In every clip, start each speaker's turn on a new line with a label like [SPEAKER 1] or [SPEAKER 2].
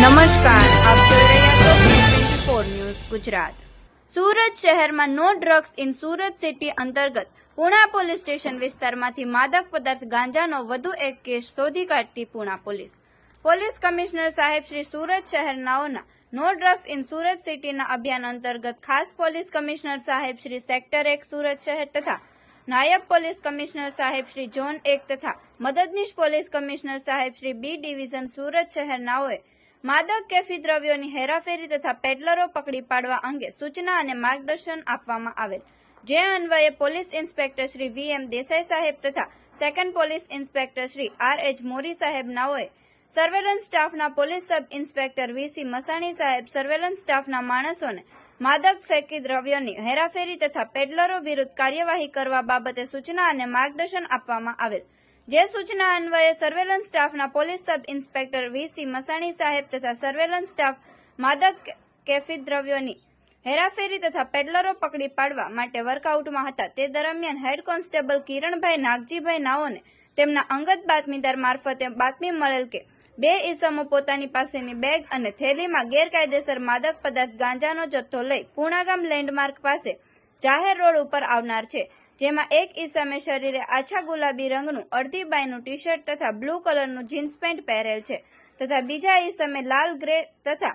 [SPEAKER 1] નમસ્કાર ગુજરાત. સુરત શહેરમાં no drugs in Surat city અંતર્ગત પુણા પોલીસ સ્ટેશન વિસ્તારમાંથી માદક પદાર્થ ગાંજાનો વધુ એક કેસ શોધી કાઢતી પુણા પોલીસ. પોલીસ કમિશનર સાહેબ શ્રી સુરત શહેરનાઓના નો ડ્રગ્સ ઇન સુરત સિટીના અભિયાન અંતર્ગત ખાસ પોલીસ કમિશનર સાહેબ શ્રી સેક્ટર એક સુરત શહેર તથા નાયબ પોલીસ કમિશનર સાહેબ શ્રી ઝોન એક તથા મદદનીશ પોલીસ કમિશનર સાહેબ શ્રી બી ડિવિઝન સુરત શહેરનાઓએ માદક કેફી દ્રવ્યોની હેરાફેરી તથા પેડલરો પકડી પાડવા અંગે સૂચના અને માર્ગદર્શન આપવામાં આવેલ. જે અન્વયે police inspector Shri V M Desai સાહેબ તથા second police inspector Shri R H Mori સાહેબ નાઓએ સર્વેલન્સ સ્ટાફના police sub inspector V C Masani સાહેબ સર્વેલન્સ સ્ટાફના માણસોને માદક ફેંકી દ્રવ્યોની હેરાફેરી તથા પેડલરો વિરુદ્ધ કાર્યવાહી કરવા બાબતે સૂચના અને માર્ગદર્શન આપવામાં આવેલ. જે સૂચના અન્વયે સર્વેલન્સ સ્ટાફના police sub inspector V C Masani સાહેબ તથા સર્વેલન્સ સ્ટાફ માદક કેફી દ્રવ્યોની હેરાફેરી તથા પેડલરો પકડી પાડવા માટે વર્કઆઉટમાં હતા. તે દરમિયાન હેડ કોન્સ્ટેબલ કિરણભાઈ નાગજીભાઈ નાઓને તેમના અંગત બાતમીદાર મારફતે બાતમી મળેલ કે બે ઈસમો પોતાની પાસેની બેગ અને થેલીમાં ગેરકાયદેસર માદક પદાર્થ ગાંજાનો જથ્થો લઈ પૂણાગામ લેન્ડમાર્ક પાસે જાહેર રોડ ઉપર આવનાર છે. જેમાં એક ઈસમે શરીરે આછા ગુલાબી રંગનું અડધી બાયનું ટી શર્ટ તથા બ્લુ કલરનું જીન્સ પેન્ટ પહેરેલ છે તથા બીજા ઈસમે લાલ ગ્રે તથા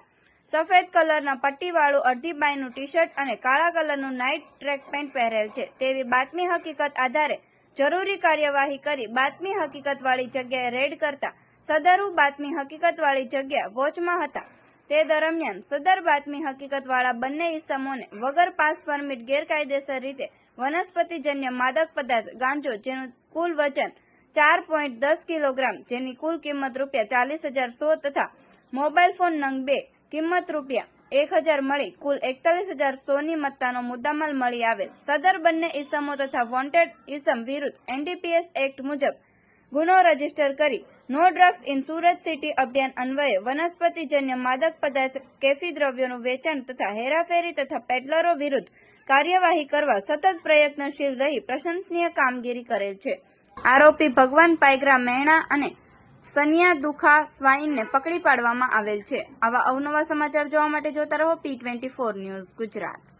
[SPEAKER 1] સફેદ કલરના પટ્ટીવાળું અડધી બાયનું ટી શર્ટ અને કાળા કલરનું નાઇટ ટ્રેક પેન્ટ પહેરેલ છે. તેવી બાતમી હકીકત આધારે જરૂરી કાર્યવાહી કરી બાતમી હકીકતવાળી જગ્યાએ રેડ કરતા સદરુ બાતમી હકીકતવાળી જગ્યા વોચમાં હતા. તે દરમિયાન સદર બાતમી હકીકતવાળા બંને ઇસમોને વગર પાસ પરમિટ ગેરકાયદેસર રીતે વનસ્પતિજન્ય માદક પદાર્થ ગાંજો જેનું કુલ વજન ચાર પોઈન્ટ દસ કિલોગ્રામ, જેની કુલ કિંમત રૂપિયા ચાલીસ હજાર સો તથા મોબાઈલ ફોન નંગ બે કિંમત રૂપિયા એક હજાર મળી કુલ એકતાલીસ હજાર સોની મત્તાનો મુદ્દામાલ મળી આવેલ. સદર બંને ઇસમો તથા વોન્ટેડ ઇસમ વિરુદ્ધ એનડીપીએસ એક્ટ મુજબ ગુનો રજિસ્ટર કરી no drugs in Surat city અભિયાન અન્વયે વનસ્પતિજન્ય માદક પદાર્થ, કેફી દ્રવ્યોનું વેચાણ તથા હેરાફેરી તથા પેડલરો વિરુદ્ધ કાર્યવાહી કરવા સતત પ્રયત્નશીલ રહી પ્રશંસનીય કામગીરી કરેલ છે. આરોપી ભગવાન પાયગ્રા મહેણા અને સનિયા દુખા સ્વાઈનને પકડી પાડવામાં આવેલ છે. આવા અવનવા સમાચાર જોવા માટે જોતા રહો P twenty four news Gujarat.